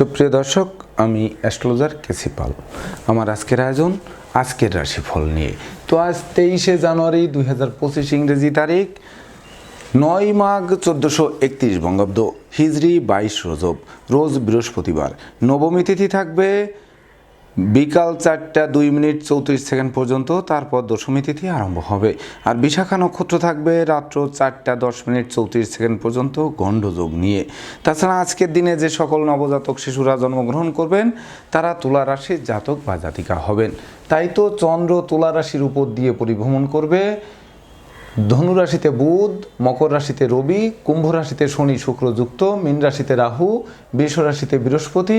সুপ্রিয় দর্শক, আমি অ্যাস্ট্রোলজার কেসি পাল। আমার আজকের আয়োজন আজকের রাশিফল নিয়ে। তো আজ তেইশে জানুয়ারি দুই হাজার পঁচিশ ইংরেজি তারিখ, নয় মাঘ চোদ্দোশো একত্রিশ বঙ্গাব্দ হিজড়ি বাইশ রজব, রোজ বৃহস্পতিবার। নবমী তিথি থাকবে বিকাল চারটা দুই মিনিট চৌত্রিশ সেকেন্ড পর্যন্ত, তারপর দশমী তিথি আরম্ভ হবে। আর বিশাখা নক্ষত্র থাকবে রাত্র চারটা দশ মিনিট চৌত্রিশ সেকেন্ড পর্যন্ত গণ্ডযোগ নিয়ে। তাছাড়া আজকের দিনে যে সকল নবজাতক শিশুরা জন্মগ্রহণ করবেন, তারা তুলা রাশির জাতক বা জাতিকা হবেন। তাই তো চন্দ্র তুলা রাশির উপর দিয়ে পরিভ্রমণ করবে। ধনু রাশিতে বুধ, মকর রাশিতে রবি, কুম্ভ রাশিতে শনি শুক্র যুক্ত, মীন রাশিতে রাহু, বৃষ রাশিতে বৃহস্পতি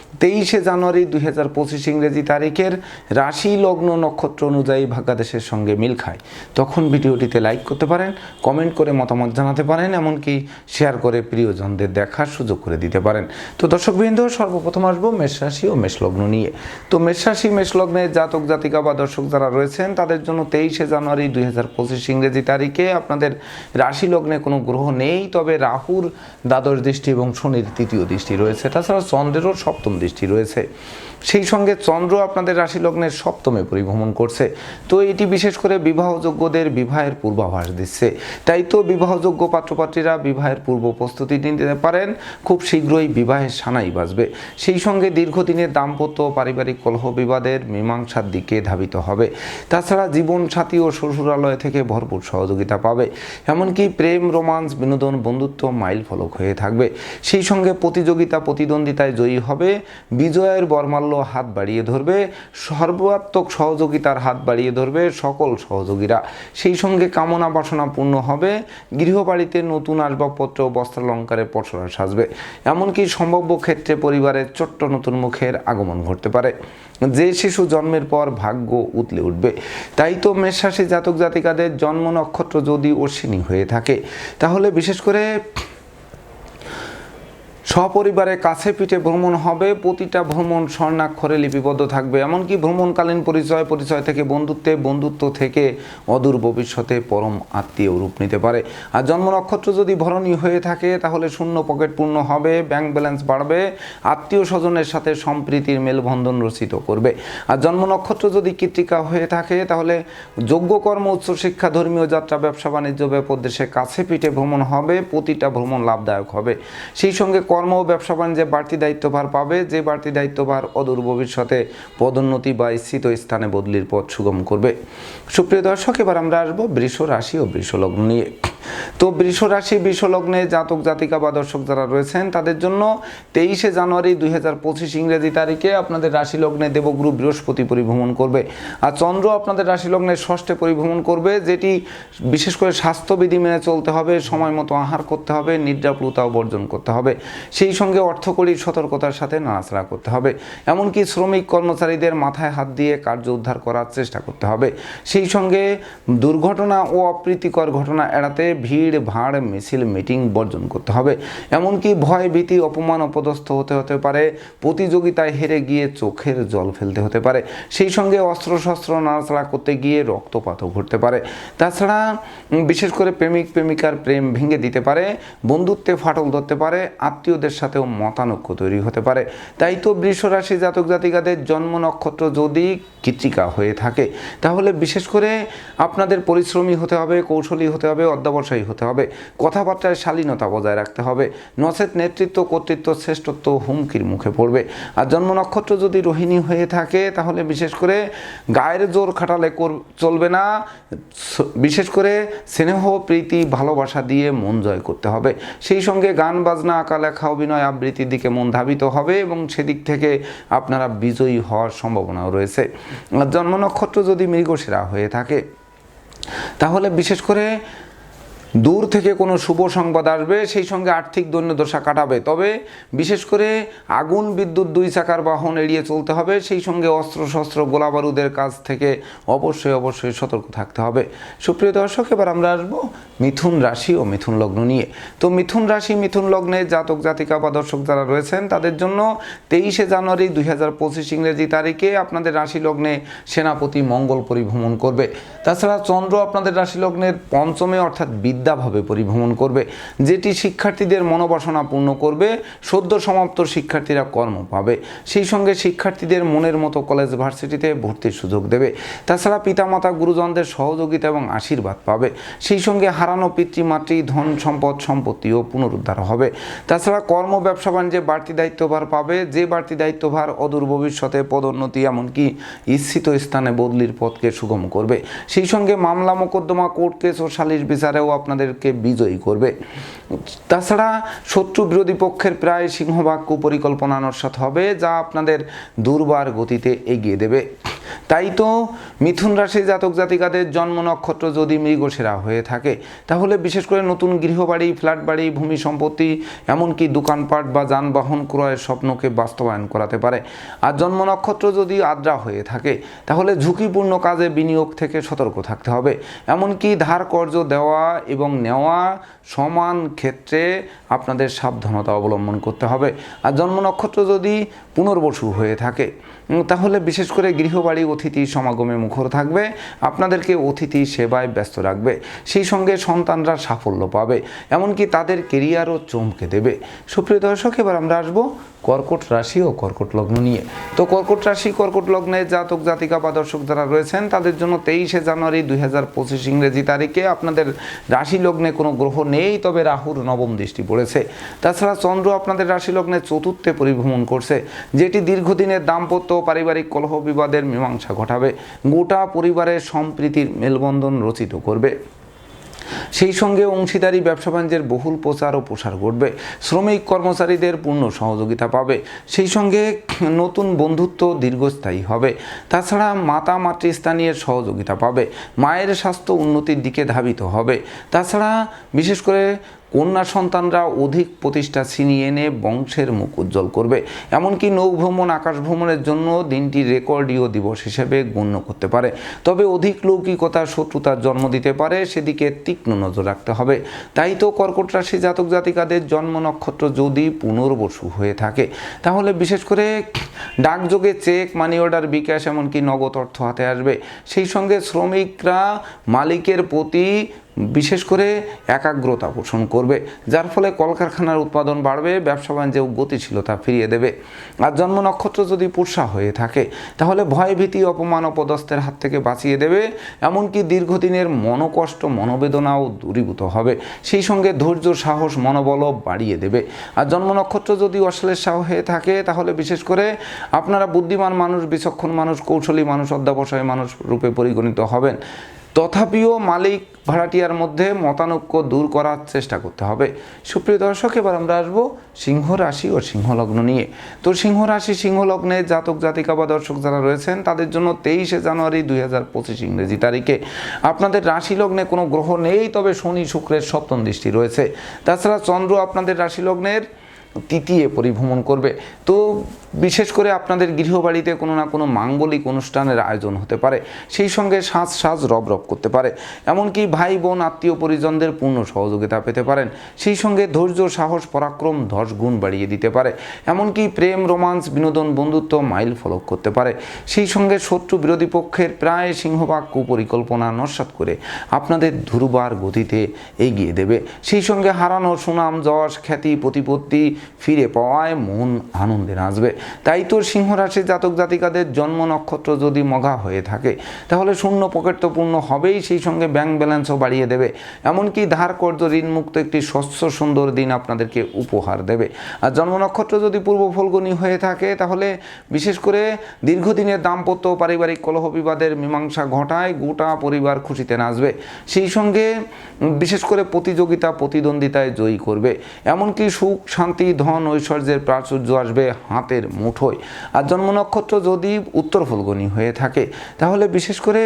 তেইশে জানুয়ারি দুই হাজার পঁচিশ ইংরেজি তারিখের রাশি লগ্ন নক্ষত্র অনুযায়ী ভাগ্যাদেশের সঙ্গে মিল খায়। তখন ভিডিওটিতে লাইক করতে পারেন কমেন্ট করে মতামত জানাতে পারেন, এমনকি শেয়ার করে প্রিয়জনদের দেখার সুযোগ করে দিতে পারেন। তো দর্শকবৃন্দ, সর্বপ্রথম আসব মেষ রাশি ও মেষলগ্ন নিয়ে। তো মেষ মেষলগ্নের জাতক, জাতিকা বা দর্শক যারা রয়েছেন, তাদের জন্য তেইশে জানুয়ারি দুই হাজার পঁচিশ ইংরেজি তারিখে আপনাদের রাশি লগ্নে কোনো গ্রহ নেই, তবে রাহুর দ্বাদশ দৃষ্টি এবং শনির তৃতীয় দৃষ্টি রয়েছে। তাছাড়া চন্দ্রেরও সপ্তম দৃষ্টি রয়েছে। সেই সঙ্গে চন্দ্র আপনাদের রাশি লগ্নের সপ্তমে পরিভ্রমণ করছে। তো এটি বিশেষ করে বিবাহযোগ্যদের বিবাহের পূর্বাভাস দিচ্ছে। তাই তো বিবাহযোগ্য পাত্রপাত্রীরা বিবাহের পূর্ব প্রস্তুতি নিতে পারেন। খুব শীঘ্রই বিবাহের সানাই বাজবে। সেই সঙ্গে দীর্ঘদিনের দাম্পত্য পারিবারিক কলহ বিবাদের মীমাংসার দিকে ধাবিত হবে। তাছাড়া জীবন সাথী ও শ্বশুরালয় থেকে ভরপুর সহযোগিতা পাবে। এমনকি প্রেম, রোমান্স, বিনোদন, বন্ধুত্ব মাইল ফলক হয়ে থাকবে। সেই সঙ্গে প্রতিযোগিতা, প্রতিদ্বন্দ্বিতায় জয়ী হবে। বিজয়ের বর্মাল্য হাত বাড়িয়ে ধরবে, সর্বাত্মক সহযোগিতার হাত বাড়িয়ে ধরবে সকল সহযোগীরা। সেই সঙ্গে কামনা বাসনা পূর্ণ হবে, গৃহবাড়িতে নতুন আসবাবপত্র ও বস্ত্রালঙ্কারের পসরা সাজবে। এমনকি সম্ভাব্য ক্ষেত্রে পরিবারের ছোট্ট নতুন মুখের আগমন ঘটতে পারে। যে শিশু জন্মের পর ভাগ্য উতলে উঠবে। তাই তো মেষরাশি জাতক জাতিকাদের জন্ম নক্ষত্র যদি অশ্বিনী হয়ে থাকে, তাহলে বিশেষ করে সপরিবারে কাছে পিঠে ভ্রমণ হবে, প্রতিটা ভ্রমণ স্বর্ণাক্ষরে লিপিবদ্ধ থাকবে। এমনকি ভ্রমণকালীন পরিচয় পরিচয় থেকে বন্ধুত্বে, বন্ধুত্ব থেকে অদূর ভবিষ্যতে পরম আত্মীয় রূপ নিতে পারে। আর জন্ম নক্ষত্র যদি ভরণী হয়ে থাকে, তাহলে শূন্য পকেট পূর্ণ হবে, ব্যাংক ব্যালেন্স বাড়বে, আত্মীয় স্বজনের সাথে সম্প্রীতির মেলবন্ধন রচিত করবে। আর জন্ম নক্ষত্র যদি কৃত্রিকা হয়ে থাকে, তাহলে যোগ্য কর্ম উচ্চশিক্ষা ধর্মীয় যাত্রা, ব্যবসা, বাণিজ্য, ব্যাপক দেশে কাছে পিঠে ভ্রমণ হবে, প্রতিটা ভ্রমণ লাভদায়ক হবে। সেই সঙ্গে কর্ম ও ব্যবসা বাণিজ্যে বাড়তি দায়িত্বভার পাবে। যে বাড়তি দায়িত্বভার অদূর ভবিষ্যতে পদোন্নতি বা স্থিত স্থানে বদলির পথ সুগম করবে। সুপ্রিয় দর্শক, এবার আমরা আসব বৃষ রাশি ও বৃষ লগ্ন নিয়ে। তো বৃষ রাশি বিশ্বলগ্নে জাতক, জাতিকা বা দর্শক যারা রয়েছেন, তাদের জন্য তেইশে জানুয়ারি দুই হাজার পঁচিশ ইংরেজি তারিখে আপনাদের রাশি লগ্নে দেবগুরু বৃহস্পতি পরিভ্রমণ করবে। আর চন্দ্র আপনাদের রাশি লগ্নের ষষ্ঠে পরিভ্রমণ করবে, যেটি বিশেষ করে স্বাস্থ্যবিধি মেনে চলতে হবে, সময় মতো আহার করতে হবে, নিদ্রাপ্লুতাও বর্জন করতে হবে। সেই সঙ্গে অর্থকরী সতর্কতার সাথে নাড়াচাড়া করতে হবে। এমনকি শ্রমিক কর্মচারীদের মাথায় হাত দিয়ে কার্য উদ্ধার করার চেষ্টা করতে হবে। সেই সঙ্গে দুর্ঘটনা ও অপ্রীতিকর ঘটনা এড়াতে ভিড়, ভাড়, মিছিল, মিটিং বর্জন করতে হবে। এমনকি ভয়, ভীতি, অপমান, অপদস্থ হতে হতে পারে, প্রতিযোগিতায় হেরে গিয়ে চোখের জল ফেলতে হতে পারে। সেই সঙ্গে অস্ত্রশস্ত্র, নাড়াচাড়া করতে গিয়ে রক্তপাতও ঘটতে পারে। তাছাড়া বিশেষ করে প্রেমিক, প্রেমিকার প্রেম ভেঙে দিতে পারে, বন্ধুত্বে ফাটল ধরতে পারে, আত্মীয়দের সাথেও মতানৈক্য তৈরি হতে পারে। তাই তো বৃষ রাশি জাতক জাতিকাদের জন্ম নক্ষত্র যদি কৃত্রিকা হয়ে থাকে, তাহলে বিশেষ করে আপনাদের পরিশ্রমী হতে হবে, কৌশলী হতে হবে অধ্যাবসায়ী হতে হবে। কথাবার্তায় শালীনতা বজায় রাখতে হবে। নচেত নেতৃত্ব, কর্তৃত্ব, শ্রেষ্ঠত্ব হুমকির মুখে পড়বে। আর জন্ম নক্ষত্র যদি রোহিণী হয়ে থাকে, তাহলে বিশেষ করে গায়ের জোর খাটালে চলবে না। বিশেষ করে স্নেহ, প্রীতি, ভালোবাসা দিয়ে মন জয় করতে হবে। সেই সঙ্গে গান, বাজনা, আঁকা, লেখা, অভিনয় আবৃত্তির দিকে মন ধাবিত হবে এবং সেদিক থেকে আপনারা বিজয়ী হওয়ার সম্ভাবনাও রয়েছে। আর জন্ম নক্ষত্র যদি মৃগশিরা হয়ে থাকে, তাহলে বিশেষ করে দূর থেকে কোনো শুভ সংবাদ আসবে, সেই সঙ্গে আর্থিক দৈন্যদশা কাটাবে। তবে বিশেষ করে আগুন, বিদ্যুৎ, দুই চাকার বাহন এড়িয়ে চলতে হবে, সেই সঙ্গে অস্ত্র শস্ত্র গোলা বারুদের কাছ থেকে অবশ্যই অবশ্যই সতর্ক থাকতে হবে। সুপ্রিয় দর্শক, এবার আমরা আসব মিথুন রাশি ও মিথুন লগ্ন নিয়ে। তো মিথুন রাশি, মিথুন লগ্নে জাতক, জাতিকা বা দর্শক যারা রয়েছেন, তাদের জন্য তেইশে জানুয়ারি দুই হাজার পঁচিশ ইংরেজি তারিখে আপনাদের রাশি লগ্নে সেনাপতি মঙ্গল পরিভ্রমণ করবে। তাছাড়া চন্দ্র আপনাদের রাশি লগ্নের পঞ্চমে, অর্থাৎ বিদ্যাভাবে পরিভ্রমণ করবে, যেটি শিক্ষার্থীদের মনোবাসনা পূর্ণ করবে, সদ্য সমাপ্ত শিক্ষার্থীরা কর্ম পাবে। সেই সঙ্গে শিক্ষার্থীদের মনের মতো কলেজ ভার্সিটিতে ভর্তির সুযোগ দেবে। তাছাড়া পিতামাতা, গুরুজনদের সহযোগিতা এবং আশীর্বাদ পাবে। সেই সঙ্গে হারানো পিতৃমাতৃ ধন সম্পদ, সম্পত্তিও পুনরুদ্ধার হবে। তাছাড়া কর্ম, ব্যবসা, বাণিজ্যে বাড়তি দায়িত্বভার পাবে। যে বাড়তি দায়িত্বভার অদূর ভবিষ্যতে পদোন্নতি, এমনকি ইচ্ছিত স্থানে বদলির পথকে সুগম করবে। সেই সঙ্গে মামলা, মোকদ্দমা, কোর্ট কেস ও সালিশ বিচারেও আপনাদেরকে বিজয়ী করবে। তাছাড়া শত্রু বিরোধী পক্ষের প্রায় সিংহবাক্য কুপরিকল্পনা নস্বাত হবে, যা আপনাদের দুর্বার গতিতে এগিয়ে দেবে। তাই তো মিথুন রাশি জাতক জাতিকাদের জন্ম নক্ষত্র যদি মৃগসেরা হয়ে থাকে, তাহলে বিশেষ করে নতুন গৃহবাড়ি ফ্ল্যাট বাড়ি ভূমি সম্পত্তি, এমনকি দোকানপাট বা যানবাহন ক্রয়ের স্বপ্নকে বাস্তবায়ন করাতে পারে। আর জন্ম নক্ষত্র যদি আদ্রা হয়ে থাকে, তাহলে ঝুঁকিপূর্ণ কাজে বিনিয়োগ থেকে সতর্ক থাকতে হবে। এমনকি ধার কর্য দেওয়া এবং নেওয়া সমান ক্ষেত্রে আপনাদের সাবধানতা অবলম্বন করতে হবে। আর জন্ম নক্ষত্র যদি পুনর্বসু হয়ে থাকে তাহলে বিশেষ করে গৃহবাড়ি অতিথি সমাগমে মুখর থাকবে, আপনাদেরকে অতিথি সেবায় ব্যস্ত রাখবে, সেই সঙ্গে সন্তানরা সাফল্য পাবে, এমনকি তাদের কেরিয়ারও চমকে দেবে। সুপ্রিয় দর্শক, এবার আমরা আসব কর্কট রাশি ও কর্কট লগ্ন নিয়ে। তো কর্কট রাশি, কর্কট লগ্নে জাতক, জাতিকা বা দর্শক যারা রয়েছেন, তাদের জন্য তেইশে জানুয়ারি দুই হাজার পঁচিশ ইংরেজি তারিখে আপনাদের রাশি লগ্নে কোনো গ্রহ নেই, তবে রাহুর নবম দৃষ্টি পড়েছে। তাছাড়া চন্দ্র আপনাদের রাশি লগ্নে চতুর্থে পরিভ্রমণ করছে, যেটি দীর্ঘদিনের দাম্পত্য পারিবারিক কলহ বিবাদের মীমাংসা ঘটাবে। গোটা পরিবারের সম্প্রীতির মেলবন্ধন রচিত করবে। সেই সঙ্গে অংশীদারি, ব্যবসা বাণিজ্যের বহুল প্রচার ও প্রসার ঘটবে। শ্রমিক কর্মচারীদের পূর্ণ সহযোগিতা পাবে। সেই সঙ্গে নতুন বন্ধুত্ব দীর্ঘস্থায়ী হবে। তাছাড়া মাতা মাতৃস্থানীয় সহযোগিতা পাবে। মায়ের স্বাস্থ্য উন্নতির দিকে ধাবিত হবে। তাছাড়া বিশেষ করে কন্যা সন্তানরা অধিক প্রতিষ্ঠা ছিনিয়ে এনে বংশের মুখ উজ্জ্বল করবে। এমনকি নৌভ্রমণ আকাশ ভ্রমণের জন্য দিনটি রেকর্ডীয় দিবস হিসেবে গণ্য করতে পারে। তবে অধিক লৌকিকতা, শত্রুতার জন্ম দিতে পারে, সেদিকে তীক্ষ্ণ নজর রাখতে হবে। তাই তো কর্কট রাশি জাতক জাতিকাদের জন্ম নক্ষত্র যদি পুনর্বসু হয়ে থাকে, তাহলে বিশেষ করে ডাকযোগে চেক, মানি অর্ডার, বিকাশ, এমনকি নগদ অর্থ হাতে আসবে। সেই সঙ্গে শ্রমিকরা মালিকের প্রতি বিশেষ করে একাগ্রতা পোষণ করবে, যার ফলে কলকারখানার উৎপাদন বাড়বে, ব্যবসা বাণিজ্যেও গতিশীলতা ফিরিয়ে দেবে। আর জন্ম নক্ষত্র যদি পুষা হয়ে থাকে, তাহলে ভয় ভীতি অপমান, অপদস্থের হাত থেকে বাঁচিয়ে দেবে। এমনকি দীর্ঘদিনের মনোকষ্ট, মনোবেদনাও দূরীভূত হবে। সেই সঙ্গে ধৈর্য, সাহস, মনোবলও বাড়িয়ে দেবে। আর জন্ম নক্ষত্র যদি অশ্লেষা হয়ে থাকে, তাহলে বিশেষ করে আপনারা বুদ্ধিমান মানুষ, বিচক্ষণ মানুষ, কৌশলী মানুষ, অধ্যাবসায় মানুষ রূপে পরিগণিত হবেন। তথাপিও মালিক ভাড়াটিয়ার মধ্যে মতানৈক্য দূর করার চেষ্টা করতে হবে। সুপ্রিয় দর্শক, এবার আমরা আসব সিংহ রাশি ও সিংহ লগ্ন নিয়ে। তো সিংহ রাশি সিংহ লগ্নে জাতক, জাতিকা বা দর্শক যারা রয়েছেন, তাদের জন্য তেইশে জানুয়ারি দুই হাজার পঁচিশ ইংরেজি তারিখে। আপনাদের রাশি লগ্নে কোনো গ্রহ নেই, তবে শনি শুক্রের সপ্তম দৃষ্টি রয়েছে। তাছাড়া চন্দ্র আপনাদের রাশি লগ্নের তৃতীয় পরিভ্রমণ করবে। তো বিশেষ করে আপনাদের গৃহবাড়িতে কোনো না কোনো মাঙ্গলিক অনুষ্ঠানের আয়োজন হতে পারে, সেই সঙ্গে সাজ সাজ রব রব করতে পারে। এমনকি ভাই, বোন, আত্মীয় পরিজনদের পূর্ণ সহযোগিতা পেতে পারেন, সেই সঙ্গে ধৈর্য, সাহস, পরাক্রম দশ গুণ বাড়িয়ে দিতে পারে। এমনকি প্রেম, রোমান্স, বিনোদন, বন্ধুত্ব মাইল ফলক করতে পারে। সেই সঙ্গে শত্রু বিরোধী পক্ষের প্রায় সিংহভাগ কুপরিকল্পনা নস্বাত করে আপনাদের দুর্বার গতিতে এগিয়ে দেবে। সেই সঙ্গে হারানো সুনাম, যশ, খ্যাতি, প্রতিপত্তি ফিরে পাওয়ায় মন আনন্দে নাচবে। তাই তো সিংহ রাশির জাতক জাতিকাদের জন্ম নক্ষত্র যদি মঘা হয়ে থাকে, তাহলে শূন্য পকেট তো পূর্ণ হবেই, সেই সঙ্গে ব্যাংক ব্যালেন্সও বাড়িয়ে দেবে। এমনকি ধার কর্য ঋণমুক্ত একটি স্বচ্ছ সুন্দর দিন আপনাদেরকে উপহার দেবে। আর জন্ম নক্ষত্র যদি পূর্ব ফলগুনি হয়ে থাকে, তাহলে বিশেষ করে দীর্ঘদিনের দাম্পত্য পারিবারিক কলহ বিবাদের মীমাংসা ঘটায় গোটা পরিবার খুশিতে নাচবে। সেই সঙ্গে বিশেষ করে প্রতিযোগিতা, প্রতিদ্বন্দ্বিতায় জয়ী করবে। এমনকি সুখ, শান্তি, ধন, ঐশ্বর্যের প্রাচুর্য আসবে হাতের মুঠোয় আর জন্ম নক্ষত্র যদি উত্তর ফলগুনি হয়ে থাকে, তাহলে বিশেষ করে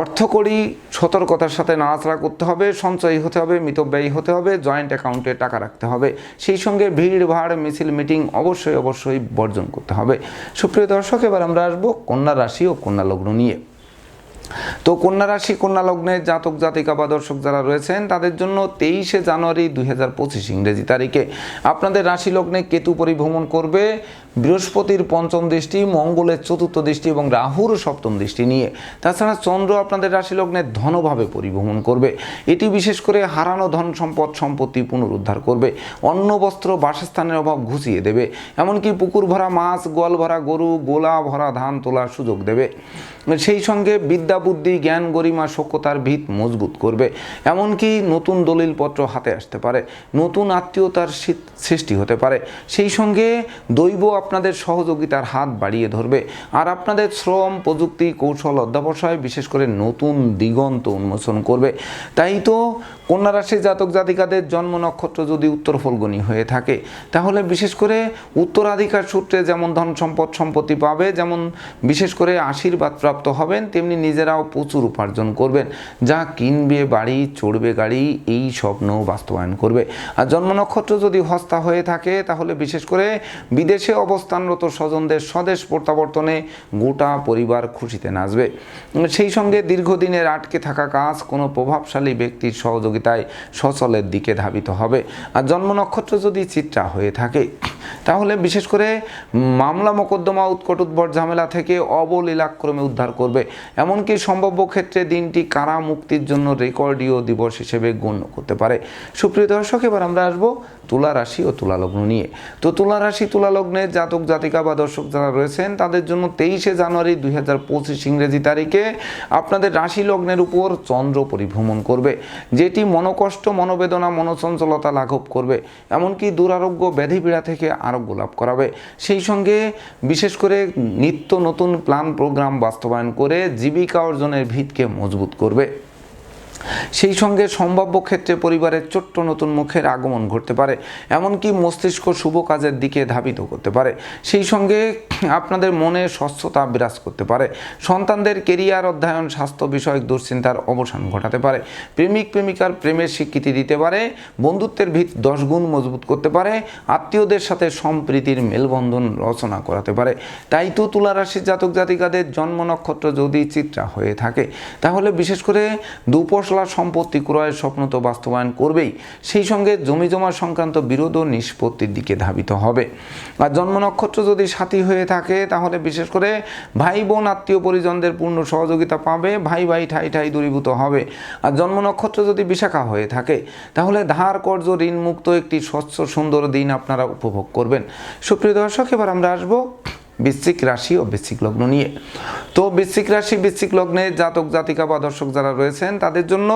অর্থকরী সতর্কতার সাথে নাড়াচাড়া করতে হবে, সঞ্চয়ী হতে হবে, মিতব্যয়ী হতে হবে জয়েন্ট অ্যাকাউন্টে টাকা রাখতে হবে। সেই সঙ্গে ভিড়, ভাড়, মিছিল মিটিং অবশ্যই অবশ্যই বর্জন করতে হবে। সুপ্রিয় দর্শক, এবার আমরা আসব কন্যা রাশি ও কন্যা লগ্ন নিয়ে। তো কন্যা রাশি, কন্যা লগ্নে জাতক, জাতিকা বা দর্শক যারা রয়েছেন, তাদের জন্য তেইশে জানুয়ারি দুই হাজার পঁচিশ ইংরেজি তারিখে। আপনাদের রাশি লগ্নে কেতু পরিভ্রমণ করবে বৃহস্পতির পঞ্চম দৃষ্টি, মঙ্গলের চতুর্থ দৃষ্টি এবং রাহুর সপ্তম দৃষ্টি নিয়ে। তাছাড়া চন্দ্র আপনাদের রাশি লগ্নে ধনভাবে পরিভ্রমণ করবে। এটি বিশেষ করে হারানো ধন সম্পদ সম্পত্তি পুনরুদ্ধার করবে। অন্ন, বস্ত্র, বাসস্থানের অভাব ঘুষিয়ে দেবে। এমনকি পুকুর ভরা মাছ, গোয়াল ভরা গরু, গোলা ভরা ধান তোলার সুযোগ দেবে। সেই সঙ্গে বিদ্যা, বুদ্ধি, জ্ঞান, গরিমা সক্ষতার ভিত মজবুত করবে। এমনকি নতুন দলিলপত্র হাতে আসতে পারে। নতুন আত্মীয়তার সৃষ্টি হতে পারে। সেই সঙ্গে দৈব আপনাদের সহযোগিতার হাত বাড়িয়ে ধরবে। আর আপনাদের শ্রম, প্রযুক্তি, কৌশল অধ্যাবসায় বিশেষ করে নতুন দিগন্ত উন্মোচন করবে। তাই তো কন্যা রাশির জাতক জাতিকাদের জন্ম নক্ষত্র যদি উত্তর ফলগুনি হয়ে থাকে, তাহলে বিশেষ করে উত্তরাধিকার সূত্রে যেমন ধন সম্পদ সম্পত্তি পাবে, যেমন বিশেষ করে আশীর্বাদ প্রাপ্ত হবেন, তেমনি নিজেরাও প্রচুর উপার্জন করবেন। যা কিনবে, বাড়ি, চড়বে গাড়ি, এই স্বপ্ন বাস্তবায়ন করবে। আর জন্ম নক্ষত্র যদি হস্তা হয়ে থাকে, তাহলে বিশেষ করে বিদেশে অবস্থানরত স্বজনদের স্বদেশ প্রত্যাবর্তনে গোটা পরিবার খুশিতে নাচবে। সেই সঙ্গে দীর্ঘদিনের আটকে থাকা কাজ কোনো প্রভাবশালী ব্যক্তির সহযোগিতায় সচলের দিকে ধাবিত হবে। আর জন্ম নক্ষত্র যদি চিত্রা হয়ে থাকে, তাহলে বিশেষ করে মামলা মোকদ্দমা, উৎকট উদ্ভট ঝামেলা থেকে অবলীলাক্রমে উদ্ধার করবে। এমনকি সম্ভাব্য ক্ষেত্রে দিনটি কারা মুক্তির জন্য রেকর্ডীয় দিবস হিসেবে গণ্য করতে পারে। সুপ্রিয় দর্শক, এবার আমরা আসব তুলা রাশি ও তুলা লগ্ন নিয়ে। তো তুলা রাশি, তুলা লগ্নের জাতক, জাতিকা বা দর্শক যারা রয়েছেন, তাদের জন্য তেইশে জানুয়ারি দুই হাজার পঁচিশ ইংরেজি তারিখে আপনাদের রাশি লগ্নের উপর চন্দ্র পরিভ্রমণ করবে, যেটি মনোকষ্ট, মনোবেদনা, মনোচঞ্চলতা লাঘব করবে, এমনকি দুরারোগ্য ব্যাধি পীড়া থেকে আরোগ্য লাভ করাবে। সেই সঙ্গে বিশেষ করে নিত্য নতুন প্ল্যান, প্রোগ্রাম বাস্তবায়ন করে জীবিকা অর্জনের ভিতকে মজবুত করবে। সেই সঙ্গে সম্ভাব্য ক্ষেত্রে পরিবারের ছোট্ট নতুন মুখের আগমন ঘটতে পারে, এমনকি মস্তিষ্ক শুভ কাজের দিকে ধাবিত করতে পারে। সেই সঙ্গে আপনাদের মনে স্বচ্ছতা বিরাজ করতে পারে। সন্তানদের কেরিয়ার অধ্যয়ন, স্বাস্থ্য বিষয়ক দুশ্চিন্তার অবসান ঘটাতে পারে। প্রেমিক, প্রেমিকার প্রেমের স্বীকৃতি দিতে পারে। বন্ধুত্বের ভিত দশ গুণ মজবুত করতে পারে। আত্মীয়দের সাথে সম্প্রীতির মেলবন্ধন রচনা করাতে পারে। তাই তো তুলা রাশির জাতক জাতিকাদের জন্ম নক্ষত্র যদি চিত্রা হয়ে থাকে, তাহলে বিশেষ করে দুপশলা সম্পত্তি ক্রয়ের স্বপ্ন তো বাস্তবায়ন করবেই। সেই সঙ্গে জমি জমা সংক্রান্ত বিরোধ ও নিষ্পত্তির দিকে ধাবিত হবে। আর জন্ম নক্ষত্র যদি সাথী হয়ে থাকে, তাহলে বিশেষ করে ভাই, বোন, আত্মীয় পরিজনদের পূর্ণ সহযোগিতা পাবে, ভাই ভাই, ঠাই ঠাই দূরীভূত হবে। আর জন্ম নক্ষত্র যদি বিশাখা হয়ে থাকে, তাহলে ধার কর্য ঋণ মুক্ত একটি স্বচ্ছ, সুন্দর দিন আপনারা উপভোগ করবেন। সুপ্রিয় দর্শক, এবার আমরা আসব বৃশ্চিক রাশি ও বৃশ্চিক লগ্ন নিয়ে। তো বৃশ্চিক রাশি, বৃশ্চিক লগ্নে জাতক, জাতিকা বা দর্শক যারা রয়েছেন, তাদের জন্য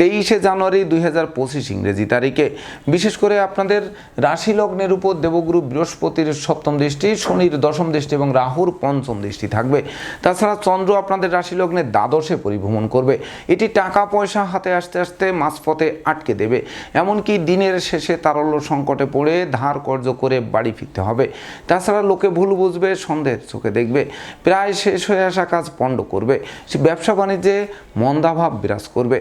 তেইশে জানুয়ারি দুই হাজার পঁচিশ ইংরেজি তারিখে। বিশেষ করে আপনাদের রাশি লগ্নের উপর দেবগুরু বৃহস্পতির সপ্তম দৃষ্টি, শনির দশম দৃষ্টি এবং রাহুর পঞ্চম দৃষ্টি থাকবে। তাছাড়া চন্দ্র আপনাদের রাশি লগ্নের দ্বাদশে পরিভ্রমণ করবে। এটি টাকা পয়সা হাতে আসতে আসতে মাঝপথে আটকে দেবে। এমনকি দিনের শেষে তারল্য সংকটে পড়ে ধার কর্য করে বাড়ি ফিরতে হবে। তাছাড়া লোকে ভুল বুঝবে, সন্দেহের চোখে দেখবে। প্রায় শেষ হয়ে আসা কাজ পণ্ড করবে। ব্যবসা বাণিজ্যে মন্দাভাব বিরাজ করবে।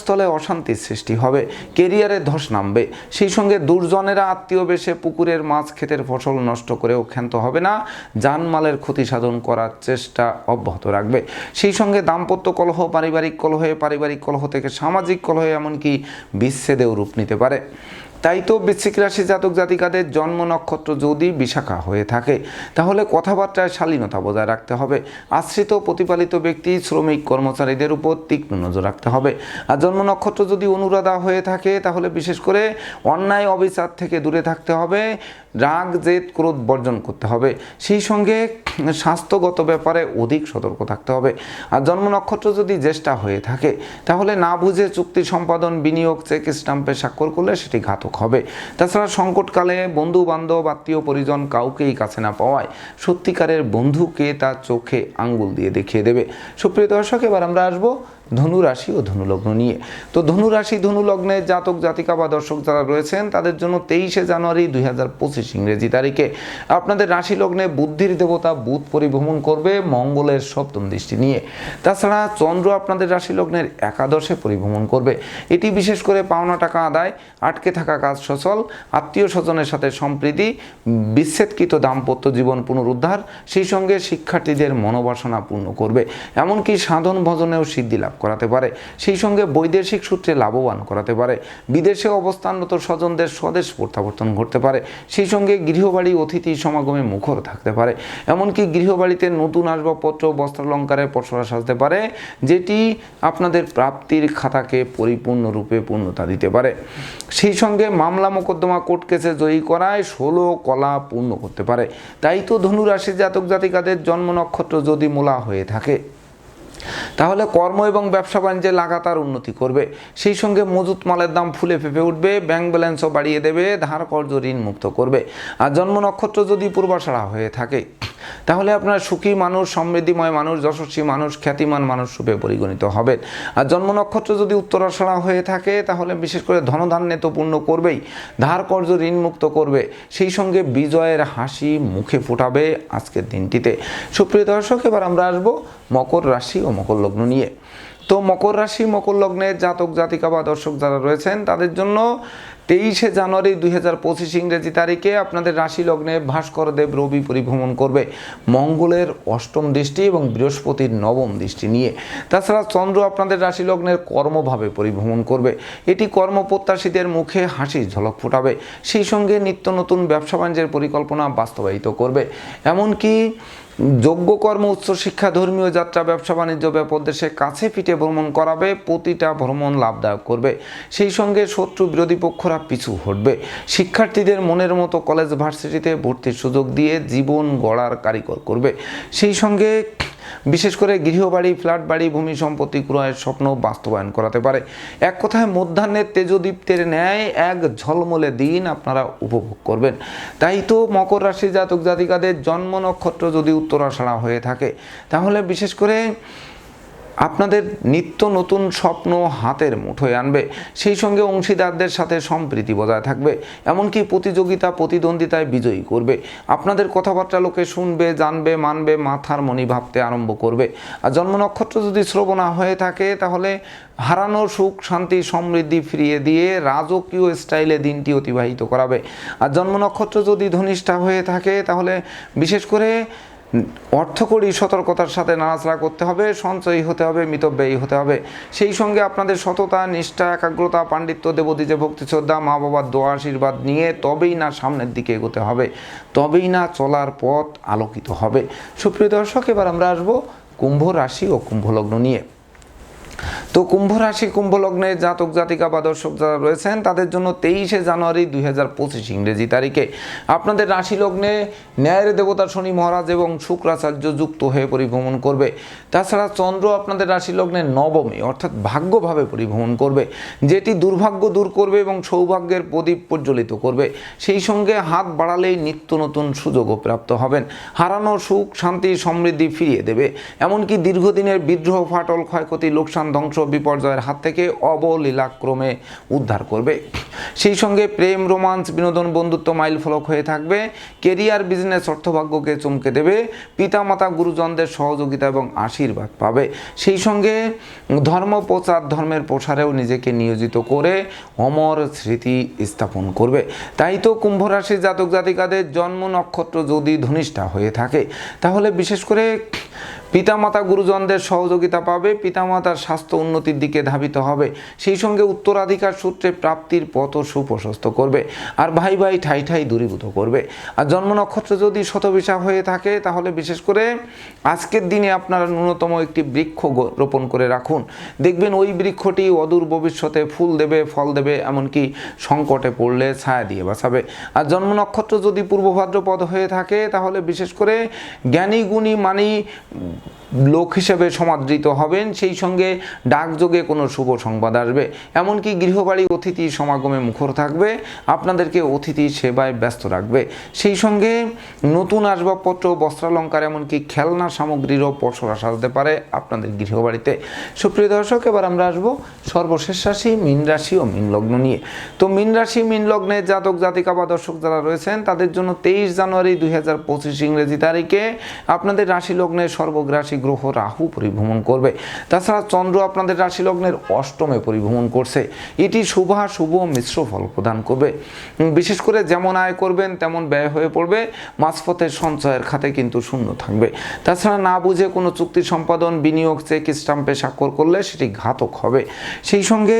কর্মস্থলে অশান্তির সৃষ্টি হবে, কেরিয়ারে ধস নামবে। সেই সঙ্গে দুর্জনেরা আত্মীয় বেশে পুকুরের মাছ ক্ষেতের ফসল নষ্ট করেও ক্ষান্ত হবে না, জানমালের ক্ষতি সাধন করার চেষ্টা অব্যাহত রাখবে। সেই সঙ্গে দাম্পত্য কলহ, পারিবারিক কলহে, পারিবারিক কলহ থেকে সামাজিক কলহে এমনকি বিচ্ছেদেও রূপ নিতে পারে। তাই তো বৃশ্চিক রাশি জাতক জাতিকাদের জন্ম নক্ষত্র যদি বিশাখা হয়ে থাকে, তাহলে কথাবার্তায় শালীনতা বজায় রাখতে হবে। আশ্রিত প্রতিপালিত ব্যক্তি, শ্রমিক, কর্মচারীদের উপর তীক্ষ্ণ নজর রাখতে হবে। আর জন্ম নক্ষত্র যদি অনুরাধা হয়ে থাকে, তাহলে বিশেষ করে অন্যায়, অবিচার থেকে দূরে থাকতে হবে। রাগ, জেদ, ক্রোধ বর্জন করতে হবে। সেই সঙ্গে স্বাস্থ্যগত ব্যাপারে অধিক সতর্ক থাকতে হবে। আর জন্ম নক্ষত্র যদি জ্যেষ্ঠা হয়ে থাকে, তাহলে না বুঝে চুক্তি সম্পাদন, বিনিয়োগ, চেক স্টাম্পে স্বাক্ষর করলে সেটি ঘাতক হবে। তাছাড়া সংকটকালে বন্ধু বান্ধব আত্মীয়, পরিজন কাউকেই কাছে না পাওয়ায় সত্যিকারের বন্ধুকে তার চোখে আঙ্গুল দিয়ে দেখিয়ে দেবে। সুপ্রিয় দর্শক, এবার আমরা আসব ধনু রাশি ও ধনু লগ্ন নিয়ে। তো ধনু রাশি ধনু লগ্নের জাতক, জাতিকা বা দর্শক যারা রয়েছেন, তাদের জন্য তেইশে জানুয়ারি দুই হাজার পঁচিশ ইংরেজি তারিখে আপনাদের রাশি লগ্নে বুদ্ধির দেবতা বুধ পরিভ্রমণ করবে মঙ্গলের সপ্তম দৃষ্টি নিয়ে। তাছাড়া চন্দ্র আপনাদের রাশি লগ্নের একাদশে পরিভ্রমণ করবে। এটি বিশেষ করে পাওনা টাকা আদায়, আটকে থাকা কাজ সচল, আত্মীয় স্বজনের সাথে সম্প্রীতি, বিচ্ছেদকৃত দাম্পত্য জীবন পুনরুদ্ধার, সেই সঙ্গে শিক্ষার্থীদের মনোবাসনা পূর্ণ করবে। এমনকি সাধন ভজনেও সিদ্ধি লাভ করাতে পারে। সেই সঙ্গে বৈদেশিক সূত্রে লাভবান করাতে পারে। বিদেশে অবস্থানরত স্বজনদের স্বদেশ প্রত্যাবর্তন ঘটতে পারে। সেই সঙ্গে গৃহবাড়ি অতিথি সমাগমে মুখর থাকতে পারে। এমনকি গৃহবাড়িতে নতুন আসবাবপত্র, বস্ত্রালঙ্কারের পসরা সাজতে পারে, যেটি আপনাদের প্রাপ্তির খাতাকে পরিপূর্ণরূপে পূর্ণতা দিতে পারে। সেই সঙ্গে মামলা মোকদ্দমা কোর্ট কেসে জয়ী করায় ষোলো কলা পূর্ণ করতে পারে। তাই তো ধনুরাশি জাতক জাতিকাদের জন্ম নক্ষত্র যদি মূলা হয়ে থাকে। তাহলে কর্ম এবং ব্যবসা বাণিজ্যে লাগাতার উন্নতি করবে। সেই সঙ্গে মজুত মালের দাম ফুলে ফেপে উঠবে, ব্যাংক ব্যালেন্সও বাড়িয়ে দেবে, ধার কর্জ ঋণ মুক্ত করবে। আর জন্ম নক্ষত্র যদি পূর্বাশাড়া হয়ে থাকে, তাহলে আপনার সুখী মানুষ, সমৃদ্ধিময় মানুষ, যশস্বী মানুষ, খ্যাতিমান মানুষ রূপে পরিগণিত হবেন। আর জন্ম নক্ষত্র যদি উত্তরাষাড়া হয়ে থাকে, তাহলে বিশেষ করে ধনধান্যে তো পূর্ণ করবেই, ধার কর্জ ঋণ মুক্ত করবে। সেই সঙ্গে বিজয়ের হাসি মুখে ফোটাবে আজকের দিনটিতে। সুপ্রিয় দর্শক, এবার আমরা আসব মকর রাশি ও মকর লগ্ন নিয়ে। তো মকর রাশি, মকর লগ্নের জাতক, জাতিকা বা দর্শক যারা রয়েছেন, তাদের জন্য তেইশে জানুয়ারি দুই হাজার পঁচিশ ইংরেজি তারিখে আপনাদের রাশি লগ্নে ভাস্করদেব রবি পরিভ্রমণ করবে। মঙ্গলের অষ্টম দৃষ্টি এবং বৃহস্পতির নবম দৃষ্টি নিয়ে। তাছাড়া চন্দ্র আপনাদের রাশি লগ্নের কর্মভাবে পরিভ্রমণ করবে। এটি কর্মপ্রত্যাশীদের মুখে হাসির ঝলক ফোটাবে। সেই সঙ্গে নিত্য নতুন ব্যবসা বাণিজ্যের পরিকল্পনা বাস্তবায়িত করবে। এমনকি যোগ্য কর্ম, উচ্চ শিক্ষা, ধর্মীয় যাত্রা, ব্যবসা বাণিজ্য দেশে কাছে পিঠে ভ্রমণ করাবে, প্রতিটা ভ্রমণ লাভদায়ক করবে। সেই সঙ্গে শত্রু বিরোধী পক্ষরা পিছু হটবে। শিক্ষার্থীদের মনের মতো কলেজ ভার্সিটিতে ভর্তির সুযোগ দিয়ে জীবন গড়ার কারিগর করবে। সেই সঙ্গে বিশেষ করে গৃহবাড়ি ফ্ল্যাট বাড়ি ভূমি সম্পত্তি ক্রয়ের স্বপ্ন বাস্তবায়ন করাতে পারে। এক কথায় মধ্যাহ্নের তেজদীপ্তের ন্যায় এক ঝলমলে দিন আপনারা উপভোগ করবেন। তাই তো মকর রাশি জাতক জাতিকাদের জন্ম নক্ষত্র যদি উত্তরাষাড়া হয়ে থাকে, তাহলে বিশেষ করে আপনাদের নিত্য নতুন স্বপ্ন হাতের মুঠোয় আনবে। সেই সঙ্গে অংশীদারদের সাথে সম্প্রীতি বজায় থাকবে। এমনকি প্রতিযোগিতা, প্রতিদ্বন্দ্বিতায় বিজয়ী করবে। আপনাদের কথাবার্তা লোকে শুনবে, জানবে, মানবে, মাথার মনি ভাবতে আরম্ভ করবে। আর জন্ম নক্ষত্র যদি শ্রবণা হয়ে থাকে, তাহলে হারানো সুখ, শান্তি, সমৃদ্ধি ফিরিয়ে দিয়ে রাজকীয় স্টাইলে দিনটি অতিবাহিত করাবে। আর জন্ম নক্ষত্র যদি ধনিষ্ঠা হয়ে থাকে, তাহলে বিশেষ করে অর্থকরী সতর্কতার সাথে নাড়াচাড়া করতে হবে, সঞ্চয়ী হতে হবে, মিতব্যয়ী হতে হবে। সেই সঙ্গে আপনাদের সততা, নিষ্ঠা, একাগ্রতা, পাণ্ডিত্য, দেবদীজে ভক্তি শ্রদ্ধা, মা বাবার দোয়া, আশীর্বাদ নিয়ে তবেই না সামনের দিকে এগোতে হবে, তবেই না চলার পথ আলোকিত হবে। সুপ্রিয় দর্শক, এবার আমরা আসব কুম্ভ রাশি ও কুম্ভলগ্ন নিয়ে। তো কুম্ভ রাশি, কুম্ভ লগ্নে জাতক, জাতিকা বা দর্শক যারা রয়েছেন, তাদের জন্য তেইশে জানুয়ারি দুই হাজার পঁচিশ ইংরেজি তারিখে আপনাদের রাশি লগ্নে ন্যায়ের দেবতা শনি মহারাজ এবং শুক্রাচার্য যুক্ত হয়ে পরিভ্রমণ করবে। তাছাড়া চন্দ্র আপনাদের রাশি লগ্নে নবমে, অর্থাৎ ভাগ্যভাবে পরিভ্রমণ করবে, যেটি দুর্ভাগ্য দূর করবে এবং সৌভাগ্যের প্রদীপ প্রজ্বলিত করবে। সেই সঙ্গে হাত বাড়ালেই নিত্য নতুন সুযোগও প্রাপ্ত হবেন। হারানো সুখ, শান্তি, সমৃদ্ধি ফিরিয়ে দেবে। এমনকি দীর্ঘদিনের বিদ্রোহ, ফাটল, ক্ষয়ক্ষতি, লোকসান ধ্বংস বিপর্যয়ের হাত থেকে অবলীলাক্রমে উদ্ধার করবে। সেই সঙ্গে প্রেম, রোমান্স, বিনোদন, বন্ধুত্ব মাইল ফলক হয়ে থাকবে। কেরিয়ার, বিজনেস, অর্থভাগ্যকে চমকে দেবে। পিতামাতা, গুরুজনদের সহযোগিতা এবং আশীর্বাদ পাবে। সেই সঙ্গে ধর্ম প্রচার, ধর্মের প্রসারেও নিজেকে নিয়োজিত করে অমর স্মৃতি স্থাপন করবে। তাই তো কুম্ভ রাশি জাতক জাতিকাদের জন্ম নক্ষত্র যদি ধনিষ্ঠা হয়ে থাকে, তাহলে বিশেষ করে পিতামাতা গুরুজনদের সহযোগিতা পাবে, পিতামাতার স্বাস্থ্য উন্নতির দিকে ধাবিত হবে। সেই সঙ্গে উত্তরাধিকার সূত্রে প্রাপ্তির পথ সুপ্রশস্ত করবে আর ভাই ভাই ঠাই ঠাই দূরীভূত করবে। আর জন্ম নক্ষত্র যদি শতবিশা হয়ে থাকে, তাহলে বিশেষ করে আজকের দিনে আপনারা ন্যূনতম একটি বৃক্ষ রোপণ করে রাখুন। দেখবেন ওই বৃক্ষটি অদূর ভবিষ্যতে ফুল দেবে, ফল দেবে, এমনকি সংকটে পড়লে ছায়া দিয়ে বাঁচাবে। আর জন্ম নক্ষত্র যদি পূর্ব ভাদ্রপদ হয়ে থাকে, তাহলে বিশেষ করে জ্ঞানী গুণী মানি 嗯。লোক হিসেবে সমাদৃত হবেন, সেই সঙ্গে ডাকযোগে কোনো শুভ সংবাদ আসবে। এমনকি গৃহবাড়ি অতিথি সমাগমে মুখর থাকবে, আপনাদেরকে অতিথি সেবায় ব্যস্ত রাখবে। সেই সঙ্গে নতুন আসবাবপত্র, বস্ত্রালঙ্কার, এমনকি খেলনা সামগ্রীরও পসরা সাজতে পারে আপনাদের গৃহবাড়িতে। সুপ্রিয় দর্শক, এবার আমরা আসব সর্বশেষ রাশি, মীন রাশি ও মীন লগ্ন নিয়ে। তো মীন রাশি, মীন লগ্নের জাতক, জাতিকা বা দর্শক যারা রয়েছেন, তাদের জন্য তেইশ জানুয়ারি দুই হাজার পঁচিশ ইংরেজি তারিখে আপনাদের রাশি লগ্নের সর্বগ্রাসী গ্রহ রাহু পরিভ্রমণ করবে। তাছাড়া চন্দ্র আপনাদের রাশি লগ্নের অষ্টমে পরিভ্রমণ করছে। এটি শুভা শুভ মিশ্র ফল প্রদান করবে। বিশেষ করে যেমন আয় করবেন, তেমন ব্যয় হয়ে পড়বে। মাঝপথের সঞ্চয়ের খাতে কিন্তু শূন্য থাকবে। তাছাড়া না বুঝে কোনো চুক্তি সম্পাদন, বিনিয়োগ, চেক স্টাম্পে স্বাক্ষর করলে সেটি ঘাতক হবে। সেই সঙ্গে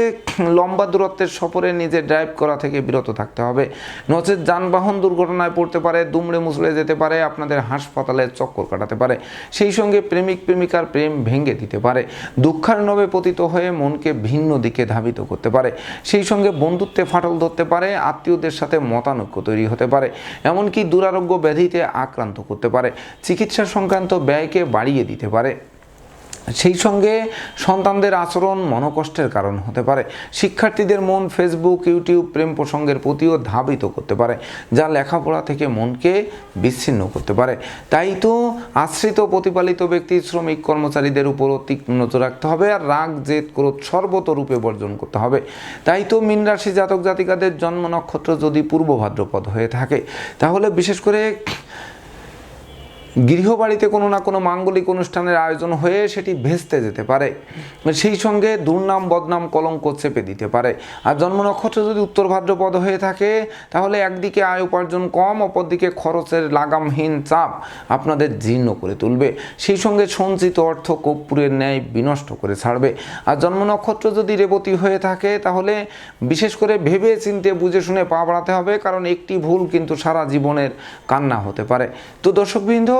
লম্বা দূরত্বের সফরে নিজে ড্রাইভ করা থেকে বিরত থাকতে হবে। নচেত যানবাহন দুর্ঘটনায় পড়তে পারে, দুমড়ে মুচড়ে যেতে পারে, আপনাদের হাসপাতালে চক্কর কাটাতে পারে। সেই সঙ্গে প্রেমিকার প্রেম ভেঙে দিতে পারে দুঃখার্ণবে পতিত হয়ে মনকে ভিন্ন দিকে ধাবিত করতে পারে, সেই সঙ্গে বন্ধুত্বে ফাটল ধরতে পারে, আত্মীয়দের সাথে মতানৈক্য তৈরি হতে পারে, এমনকি দুরারোগ্য ব্যাধিতে আক্রান্ত করতে পারে, চিকিৎসা সংক্রান্ত ব্যয়কে বাড়িয়ে দিতে পারে। সেই সঙ্গে সন্তানদের আচরণ মনকষ্টের কারণ হতে পারে। শিক্ষার্থীদের মন ফেসবুক ইউটিউব প্রেম প্রসঙ্গের প্রতিও ধাবিত করতে পারে, যা লেখাপড়া থেকে মনকে বিচ্ছিন্ন করতে পারে। তাই তো আশ্রিত প্রতিপালিত ব্যক্তি, শ্রমিক, কর্মচারীদের উপরও তীক্ষ্ণ নজর রাখতে হবে আর রাগ, জেদ, ক্রোধ সর্বতরূপে বর্জন করতে হবে। তাই তো মীন রাশি জাতক জাতিকাদের জন্ম নক্ষত্র যদি পূর্ব ভাদ্রপদ হয়ে থাকে, তাহলে বিশেষ করে গৃহবাড়িতে কোনো না কোনো মাঙ্গলিক অনুষ্ঠানের আয়োজন হয়ে সেটি ভেস্তে যেতে পারে। সেই সঙ্গে দুর্নাম, বদনাম, কলঙ্ক চেপে দিতে পারে। আর জন্ম নক্ষত্র যদি উত্তর ভাদ্রপদ হয়ে থাকে, তাহলে একদিকে আয় উপার্জন কম, অপরদিকে খরচের লাগামহীন চাপ আপনাদের জীর্ণ করে তুলবে। সেই সঙ্গে সঞ্চিত অর্থ কর্পূরের ন্যায় বিনষ্ট করে ছাড়বে। আর জন্ম নক্ষত্র যদি রেবতী হয়ে থাকে, তাহলে বিশেষ করে ভেবে চিনতে বুঝে শুনে পা বাড়াতে হবে, কারণ একটি ভুল কিন্তু সারা জীবনের কান্না হতে পারে। তো দর্শকবৃন্দ